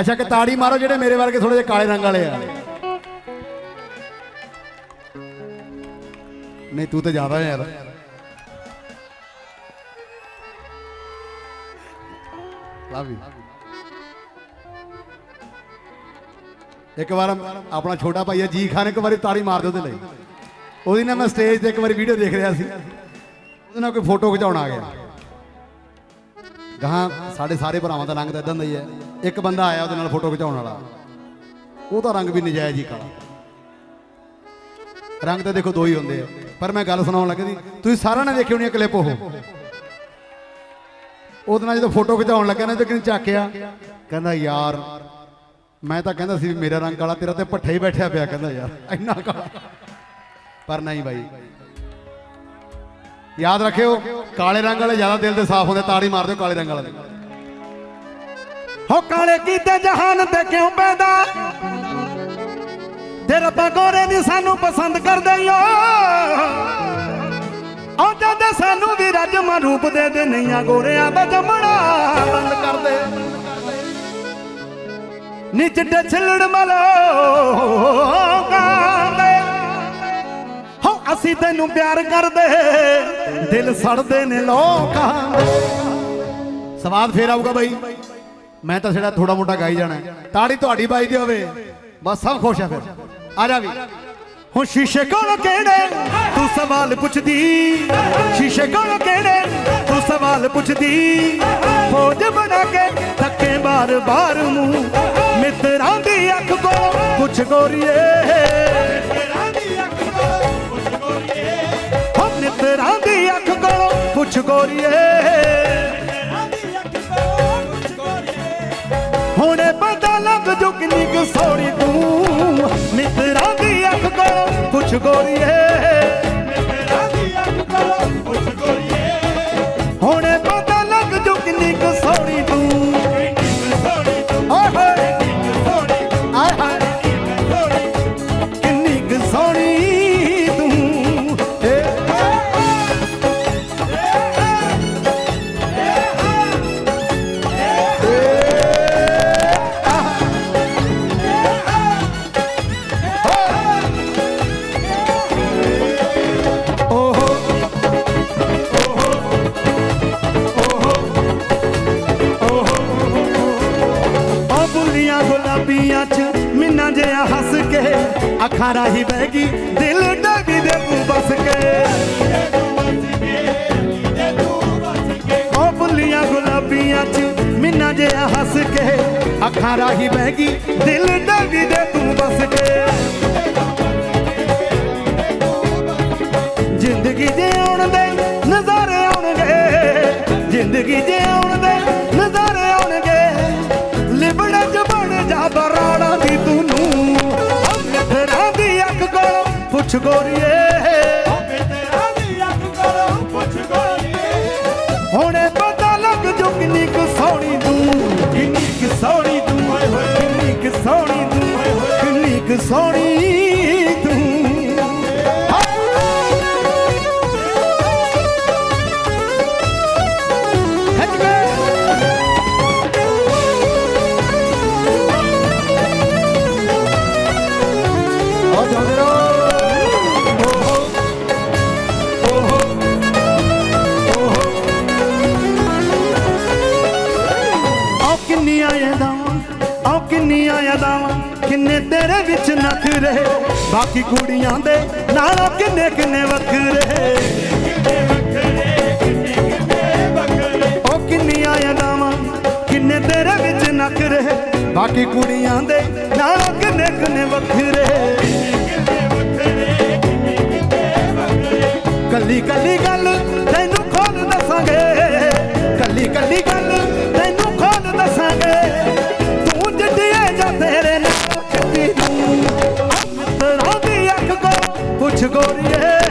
ਅੱਛਾ ਕਿ ਤਾੜੀ ਮਾਰੋ ਜਿਹੜੇ ਮੇਰੇ ਵਰਗੇ ਥੋੜੇ ਜਿਹੇ ਕਾਲੇ ਰੰਗ ਵਾਲੇ ਆ। ਨਹੀਂ, ਤੂੰ ਤਾਂ ਜ਼ਿਆਦਾ ਯਾਰ। Love you. ਇੱਕ ਵਾਰ ਆਪਣਾ ਛੋਟਾ ਭਾਈ ਹੈ ਜੀ ਖਾਨ ਇੱਕ ਵਾਰੀ ਤਾੜੀ ਮਾਰ ਦਿਓ ਉਹਦੇ ਲਈ। ਉਹਦੀ ਨਾ ਮੈਂ ਸਟੇਜ ਤੇ ਇੱਕ ਵਾਰੀ ਵੀਡੀਓ ਦੇਖ ਰਿਹਾ ਸੀ। ਉਹਦੇ ਨਾਲ ਕੋਈ ਫੋਟੋ ਖਿਚਾਉਣ ਆ ਗਿਆ। ਗਾਹਾਂ ਸਾਡੇ ਸਾਰੇ ਭਰਾਵਾਂ ਦਾ ਰੰਗ ਤਾਂ ਇਦਾਂ ਦਾ ਹੀ ਹੈ। ਇੱਕ ਬੰਦਾ ਆਇਆ ਉਹਦੇ ਨਾਲ ਫੋਟੋ ਖਿਚਾਉਣ ਵਾਲਾ। ਉਹਦਾ ਰੰਗ ਵੀ ਨਜਾਇਜ਼ ਹੀ ਕਾਲਾ। ਰੰਗ ਤਾਂ ਦੇਖੋ ਦੋ ਹੀ ਹੁੰਦੇ ਆ। ਪਰ ਮੈਂ ਗੱਲ ਸੁਣਾਉਣ ਲੱਗਾ ਸੀ ਤੁਸੀਂ ਸਾਰਿਆਂ ਨੇ ਦੇਖੀ ਹੋਣੀ ਹੈ ਕਲਿੱਪ ਉਹ। ਉਹਦੇ ਨਾਲ ਜਦੋਂ ਫੋਟੋ ਖਿਚਾਉਣ ਲੱਗਾ ਨਾ ਤੇ ਕਿਨ ਚੱਕਿਆ ਕਹਿੰਦਾ, ਯਾਰ, ਮੈਂ ਤਾਂ ਕਹਿੰਦਾ ਸੀ ਮੇਰਾ ਰੰਗ ਕਾਲਾ, ਤੇਰਾ ਤੇ ਪੱਠੇ ਹੀ ਬੈਠਿਆ ਪਿਆ। ਕਹਿੰਦਾ, ਯਾਰ, ਇੰਨਾ ਕਾਲਾ। ਪਰ ਨਹੀਂ ਬਾਈ ਯਾਦ ਰੱਖਿਓ ਕਾਲੇ ਰੰਗ ਵਾਲੇ ਜ਼ਿਆਦਾ ਦਿਲ ਦੇ ਸਾਫ਼ ਹੁੰਦੇ ਤਾੜੀ ਮਾਰ ਦਿਓ ਕਾਲੇ ਰੰਗ ਵਾਲੇ। ਹੋ ਕਾਲੇ ਕੀਤੇ ਜਹਾਨ ਤੇ ਕਿਉਂ ਪੈਦਾ ਤੇ ਰੱਬਾ ਗੋਰੇ ਦੀ ਸਾਨੂੰ ਪਸੰਦ ਕਰਦੇ ਓ ਉਹ ਜਦ ਸਾਨੂੰ ਵੀ ਰਜਮਾ ਰੂਪ ਦੇ ਦੇ ਨਈਆਂ ਗੋਰਿਆਂ ਦਾ ਜੰਮਣਾ ਬੰਦ ਕਰ ਦੇ ਨੀ ਚਿੱਟੇ ਛਿਲੜ ਮਲੋ ਹੋ ਅਸੀਂ ਤੈਨੂੰ ਪਿਆਰ ਕਰਦੇ, ਦਿਲ ਸੜਦੇ ਨੇ ਲੋਕਾਂ ਸਵਾਦ ਫੇਰ ਆਊਗਾ ਬਾਈ। ਮੈਂ ਤਾਂ ਜਿਹੜਾ ਥੋੜਾ ਮੋਟਾ ਗਾਈ ਜਾਣਾ। ਤਾੜੀ ਤੁਹਾਡੀ ਬਾਈ ਦੀ ਹੋਵੇ। ਬਸ ਸਭ ਖੁਸ਼ ਆ ਫਿਰ। ਆ ਜਾ ਵੀ। ਹੁਣ ਸ਼ੀਸ਼ੇ ਕੋਲ ਕਿਹੜੇ? ਤੂੰ ਸਵਾਲ ਪੁੱਛਦੀ। ਸ਼ੀਸ਼ੇ ਕੋਲ ਕਿਹੜੇ? ਤੂੰ ਸਵਾਲ ਪੁੱਛਦੀ। ਫੌਜ ਬਣਾ ਕੇ ਧੱਕੇ ਬਾਰ ਬਾਰ ਮੂੰਹ ਮਿੱਤਰਾਂ ਦੀ ਅੱਖ ਕੋਲ ਪੁੱਛ ਗੋਰੀਏ। ਕੋਲ ਪੁੱਛ ਗੋਰੀਏ ਹੁਣੇ ਪਤਾ ਲੱਗ ਜੂ ਕਿੰਨੀ ਕੁ ਸੋਹਣੀ ਤੂੰ। ਮਿੱਤਰਾਂ ਦੀ ਅੱਖ ਕੋਲ ਪੁੱਛ ਗੋਰੀਏ ਗੁਲਾਬੀਆਂ ਚ ਮਿੰਨਾ ਜਿਹਾ ਹੱਸ ਕੇ ਅੱਖਾਂ ਰਾਹੀ ਬਹਿ ਗਈ, ਦਿਲ ਡਾਗੀ ਦੇ ਤੂੰ ਬਸ ਕੇ। ਉਹ ਬੁੱਲੀਆਂ ਗੁਲਾਬੀਆਂ ਚ ਮਿੰਨਾ ਜਿਹਾ ਹੱਸ ਕੇ ਅੱਖਾਂ ਰਾਹੀ ਬਹਿ ਗਈ, ਦਿਲ ਡਾਗੀ ਦੇ ਤੂੰ ਬਸ ਕੇ। ਜ਼ਿੰਦਗੀ ਦੇ ਆਉਣ ਦੇ ਨਜ਼ਾਰੇ ਆਉਣਗੇ, ਜ਼ਿੰਦਗੀ ਦੇ ਪੁੱਛ ਗੋਰੀਏ। ਹੁਣੇ ਪਤਾ ਲੱਗ ਜੋ ਕਿੰਨੀ ਕੁ ਸੋਹਣੀ ਤੂੰ। ਕਿੰਨੀ ਕੁ ਸੋਹਣੀ ਤੂੰ ਓਏ ਹੋਏ। ਕਿੰਨੀ ਕੁ ਸੋਹਣੀ ਤੂੰ ਓਏ ਹੋਏ। ਕਿੰਨੀ ਕੁ ਸੋਹਣੀ ਤੂੰ। ਕਿੰਨੀਆਂ ਯਾਦਾਂ ਆ ਕਿੰਨੀਆਂ ਯਾਦਾਂ ਕਿੰਨੇ ਤੇਰੇ ਵਿੱਚ ਨਖਰੇ? ਬਾਕੀ ਕੁੜੀਆਂ ਦੇ ਨਾਲੋਂ ਕਿੰਨੇ ਕਿੰਨੇ ਵੱਖਰੇ? ਉਹ ਕਿੰਨੀਆਂ ਯਾਦਾਂ ਕਿੰਨੇ ਤੇਰੇ ਵਿੱਚ ਨਖਰੇ? ਬਾਕੀ ਕੁੜੀਆਂ ਦੇ ਨਾਲੋਂ ਕਿੰਨੇ ਕਿੰਨੇ ਵੱਖਰੇ? ਕੱਲੀ ਕੱਲੀ ਕੱਲੀ ਗੱਲ ਨਜ਼ਰਾਂ ਦੀ ਅੱਖ ਕੋ ਪੁੱਛ ਗੋਰੀਏ।